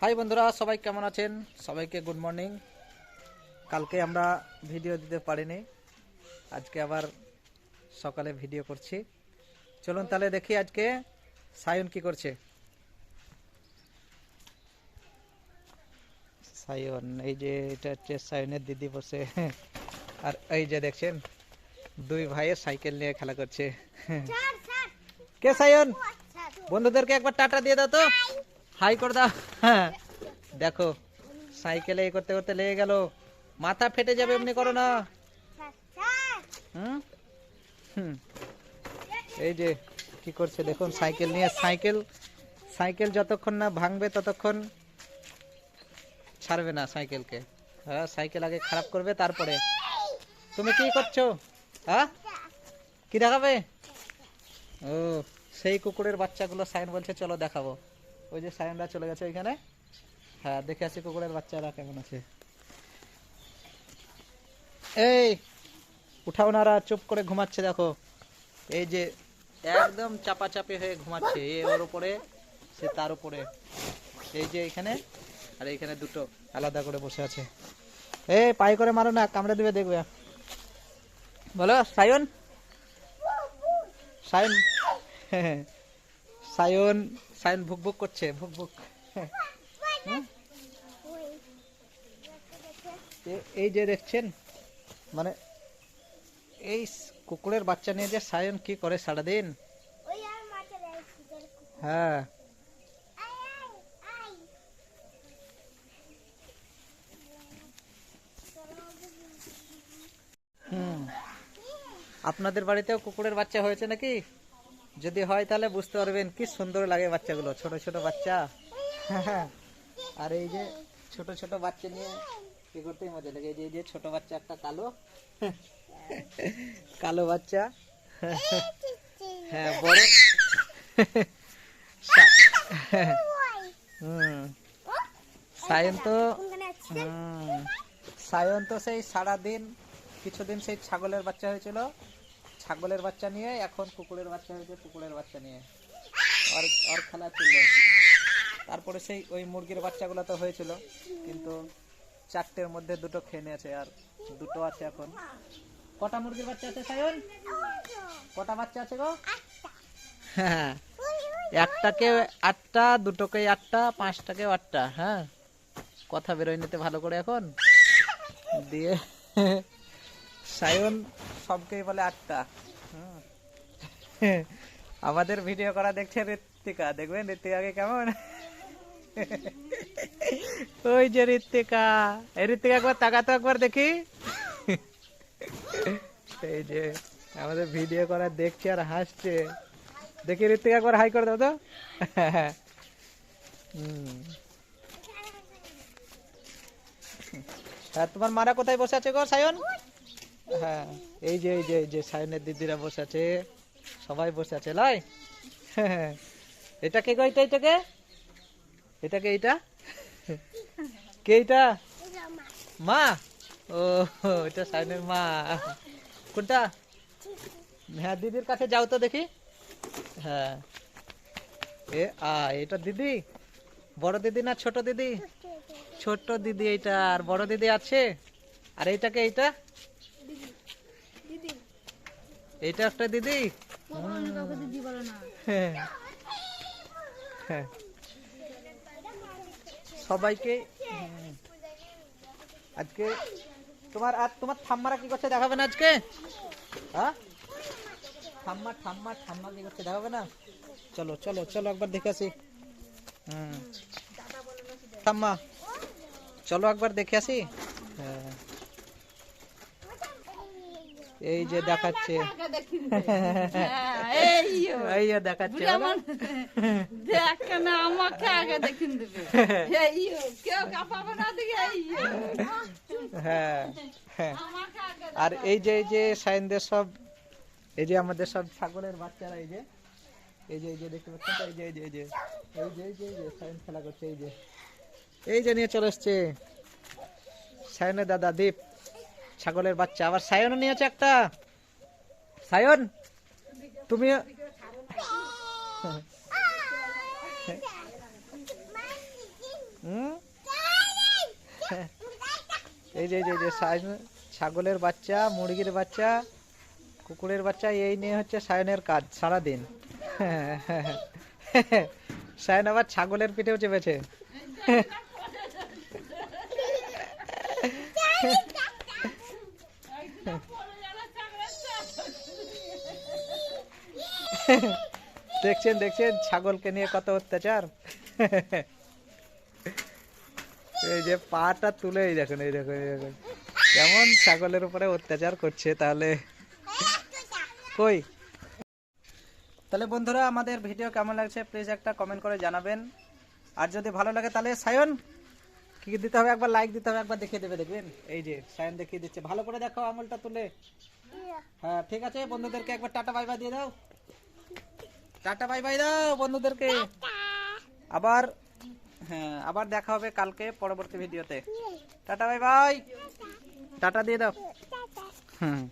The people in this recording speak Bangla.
হাই বন্ধুরা সবাই কেমন আছেন? সবাইকে গুড মর্নিং কালকে আমরা ভিডিও দিতে পারিনি। আজকে আবার সকালে ভিডিও করছি। চলুন তাহলে দেখি আজকে সায়ন কি করছে। সায়ন এই যে এটা হচ্ছে সায়নের দিদি বসে। আর এই যে দেখছেন দুই ভাইয়ের সাইকেল নিয়ে খেলা করছে। কে সায়ন? বন্ধুদেরকে একবার টাটা দিয়ে দাও তো। হাই করে দাও। হ্যাঁ। দেখো, সাইকেলে এ করতে করতে লেগে গেল। মাথা ফেটে যাবে এমনি করো না। হুম? এই যে, কি করছে দেখুন, সাইকেল নিয়ে, সাইকেল সাইকেল যতক্ষণ না ভাঙবে ততক্ষণ ছাড়বে না সাইকেলকে। হ্যাঁ সাইকেল আগে খারাপ করবে, তারপরে। তুমি কি করছ? হ্যাঁ? কি দেখাবে? ও, সেই কুকুরের বাচ্চাগুলো সাইন বলছে, চলো দেখাবো। ওই যে সাইনরা চলে গেছে ওইখানে। হ্যাঁ দেখে আসি কুকুরের বাচ্চারা কেমন আছে। এই, উঠাও নারা চুপ করে ঘুমাচ্ছে দেখো। এই যে একদম চাপাচাপি হয়ে ঘুমাচ্ছে ওর উপরে, সে তার উপরে। এই যে এখানে, আর এইখানে দুটো আলাদা করে বসে আছে। এই পাই করে মারো না, কামড়ে দিবে, দেখবে। বলো, সায়ন? সায়ন? সায়ন সায়ন ভুক ভুক করছে, ভুক ভুক। এই যে দেখছেন মানে এই কুকুরের বাচ্চা নিয়ে যে সায়ন কি করে সারাদিন? হ্যাঁ। আপনাদের বাড়িতেও কুকুরের বাচ্চা হয়েছে নাকি? যদি হয় তাহলে বুঝতে পারবেন কি সুন্দর লাগে বাচ্চাগুলো, ছোট ছোট বাচ্চা। আর এই যে ছোট ছোট বাচ্চা নিয়ে কি করতেই মজা লাগে। এই যে- ছোট বাচ্চা একটা কালো কালো বাচ্চা। হ্যাঁ বড়। হুম। সায়ন তো সায়ন তো সেই সারাদিন, কিছুদিন সেই ছাগলের বাচ্চা হয়েছিল। ছাগলের বাচ্চা নিয়ে, এখন কুকুরের বাচ্চা হয়েছে কুকুরের বাচ্চা নিয়ে। ওর খেলা ছিল। তারপরে সেই ওই মুরগির বাচ্চাগুলো তো হয়েছিল, কিন্তু চারটের মধ্যে দুটো খেয়ে নিয়েছে, আর দুটো আছে এখন। কটা মুরগির বাচ্চা আছে, সায়ন? কটা বাচ্চা আছে গো? হ্যাঁ। একটাকে আটটা, দুটোকে আটটা, পাঁচটাকে আটটা হ্যাঁ। কথা বেরোয় নিতে ভালো করে এখন। দিয়ে সায়ন সবকেই বলে আটটা। আমাদের ভিডিও করা দেখছে ঋত্বিকা। দেখবেন ঋত্বিকাকে কেমন? ওই যে ঋত্বিকা। ঋত্বিকা একবার তাকাতো একবার দেখি। এই যে আমাদের ভিডিও করা দেখছে আর হাসছে। দেখি ঋত্বিকা একবার হাই করে দাও তো। হ্যাঁ তোমার মারা কোথায় বসে আছে গো, সায়ন? হ্যাঁ। এই যে এই যে এই যে, সায়নের দিদিরা বসে আছে। সবাই বসে আছে। লাই। হ্যাঁ এটা কে গো, এটা এটাকে এটাকে এইটা? কে এইটা? মা। ও, এটা সায়নের মা। কোনটা? হ্যাঁ দিদির কাছে যাও তো দেখি। হ্যাঁ। এ, আ, এটা দিদি? বড় দিদি না ছোট দিদি? ছোট দিদি এইটা। আর বড় দিদি আছে? আর এইটাকে এইটা? এইটা একটা দিদি? হ্যাঁ। সবাইকে আজকে তোমার আর তোমার ঠাম্মারা কি করছে দেখাবে না আজকে? হ্যাঁ? ঠাম্মা ঠাম্মা ঠাম্মা কি করছে দেখাবে না? চলো চলো চলো একবার দেখে আসি। ঠাম্মা, চলো একবার দেখে আসি। হ্যাঁ। এই যে দেখাচ্ছে। এই যে দেখাচ্ছে বলো। দেখ না আমাকে আগে দেখিন দেবে এইও কেউ কাঁপাবে না দিকে হ্যাঁ হ্যাঁ। আর এই যে এই যে সাইনদের সব এই যে আমাদের সব ছাগলের বাচ্চারা এই যে এই যে এই যে দেখতে পাচ্ছেন এই যে এই যে এই যে এই যে এই যে এই যে সাইন খেলা করছে এই যে। এই যে নিয়ে চলে এসছে। সায়নের দাদা দীপ। ছাগলের বাচ্চা। আবার সায়নও নিয়েছে একটা। সায়ন, তুমি এই যে যে ছাগলের বাচ্চা, মুরগির বাচ্চা, কুকুরের বাচ্চা, এই নিয়ে হচ্ছে সায়নের কাজ সারাদিন। সায়ন আবার ছাগলের পিঠেও চেপেছে। দেখছেন দেখছেন? ছাগলকে নিয়ে কত অত্যাচার। এই যে পাটা তুলে এই দেখুন এই দেখুন এই দেখুন। কেমন ছাগলের উপরে অত্যাচার করছে তাহলে। কই? তাহলে বন্ধুরা আমাদের ভিডিও কেমন লাগছে প্লিজ একটা কমেন্ট করে জানাবেন। আর যদি ভালো লাগে তাহলে সায়ন কি কি দিতে হবে একবার লাইক দিতে হবে একবার দেখিয়ে দেবে দেখবেন? এই যে সায়ন দেখিয়ে দিচ্ছে। ভালো করে দেখো আঙুলটা তুলে। হ্যাঁ ঠিক আছে বন্ধুদেরকে একবার টাটা বাই বাই দিয়ে দাও। টাটা বাই বাই দাও বন্ধুদেরকে। আবার হ্যাঁ আবার দেখা হবে কালকে পরবর্তী ভিডিওতে। Tata bye bye. টাটা। দিয়ে দাও। হুম।